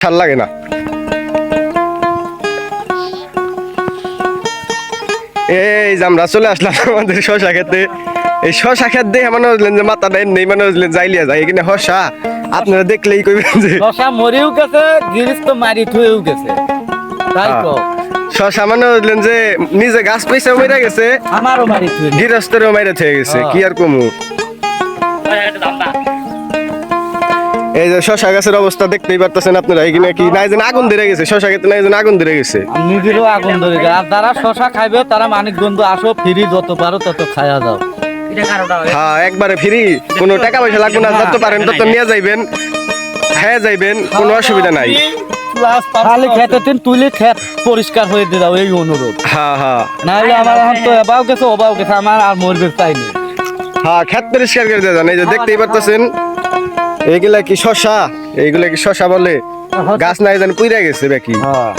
ভালো লাগে না। এই যে আমরা চলে আসলাম আমাদের শশা খেতে। এই শশা খেত দেখে মনে যে মাথাটা নেই মনে হচ্ছিলেন যাইলিয়া যায় এখানে হসা আপনারা দেখলেই কইবেন যে শশা মরেও গেছে গিরিশ তো মারি থুয়েও গেছে। তাই। তো শশা মনে যে নিজে গাছ পয়সা মেরে গেছে আমারও মারি থুয়ে গৃহস্থেরও মেরে থেকে গেছে হ্যাঁ। কি আর কমু? এই যে শশা গাছের অবস্থা দেখতেই পারতেছেন আপনারা এখানে কি নাই যেন আগুন ধরে গেছে শশা খেতে নাই যেন আগুন ধরে গেছে। নিজেরও আগুন ধরে যায় আর যারা শশা খাইবে তারা মানিকগঞ্জ আসো ফ্রি যত পারো তত খায়া যাও। হ্যাঁ? একবারে ফ্রি কোনো টাকা পয়সা লাগবে না যত পারেন তত নিয়ে যাইবেন হ্যাঁ যাইবেন কোনো অসুবিধা নাই। খালি খেতে তিন তুলে খেত পরিষ্কার হয়ে দিয়ে দাও এই অনুরোধ। হ্যাঁ হ্যাঁ। নাহলে আমার এখন তো এবাও গেছে ওবাও গেছে আমার আর মরবে তাই নেই। হ্যাঁ খেত পরিষ্কার করে দিয়ে যান এই যে দেখতেই পারতেছেন এইগুলা কি শশা? এইগুলা কি শশা বলে? গাছ নাই জানি পুইরা গেছে বাকি হ্যাঁ।